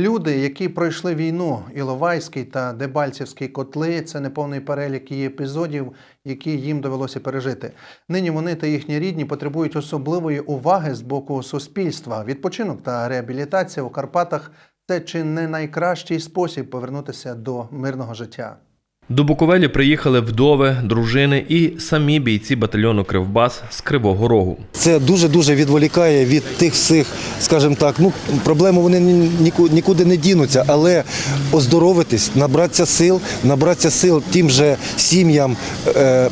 Люди, які пройшли війну, Іловайський та Дебальцівський котли, це неповний перелік її епізодів, які їм довелося пережити. Нині вони та їхні рідні потребують особливої уваги з боку суспільства. Відпочинок та реабілітація у Карпатах це чи не найкращий спосіб повернутися до мирного життя. До Буковелі приїхали вдови, дружини і самі бійці батальйону Кривбас з Кривого Рогу. Це дуже дуже відволікає від тих всіх, скажімо так, ну проблеми вони ні- ніку- нікуди не дінуться, але оздоровитись, набратися сил, набратися сил тим же сім'ям. Е,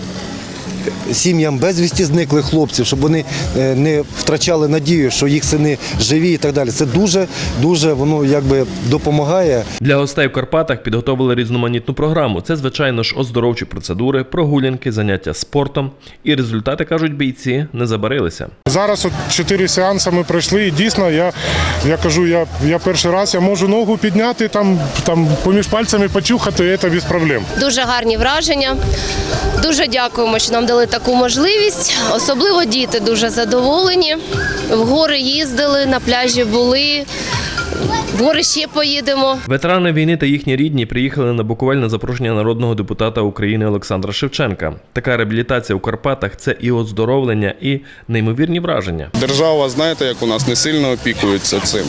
Сім'ям безвісті зниклих хлопців, щоб вони е, не втрачали надію, що їх сини живі і так далі. Це дуже дуже воно якби допомагає. Для гостей в Карпатах підготовили різноманітну програму. Це, звичайно ж, оздоровчі процедури, прогулянки, заняття спортом. І результати кажуть бійці не забарилися. Зараз от чотири сеанси ми пройшли, і дійсно я, я кажу, я, я перший раз я можу ногу підняти, там, там поміж пальцями почухати, і це без проблем. Дуже гарні враження. Дуже дякуємо, що нам дали таку можливість. Особливо діти дуже задоволені. В гори їздили, на пляжі були. В гори ще поїдемо. Ветерани війни та їхні рідні приїхали на Буковель на запрошення народного депутата України Олександра Шевченка. Така реабілітація у Карпатах це і оздоровлення, і неймовірні враження. Держава, знаєте, як у нас не сильно опікується цим.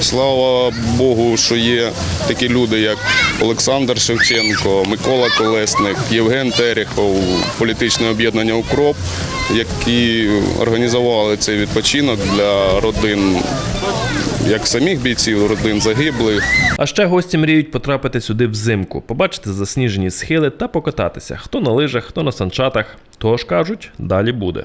Слава Богу, що є такі люди, як Олександр Шевченко, Микола Колесник, Євген Терехов, політичне об'єднання Укроп, які організували цей відпочинок для родин, як самих бійців, родин загиблих. А ще гості мріють потрапити сюди взимку, побачити засніжені схили та покататися. Хто на лижах, хто на санчатах. Тож кажуть, далі буде.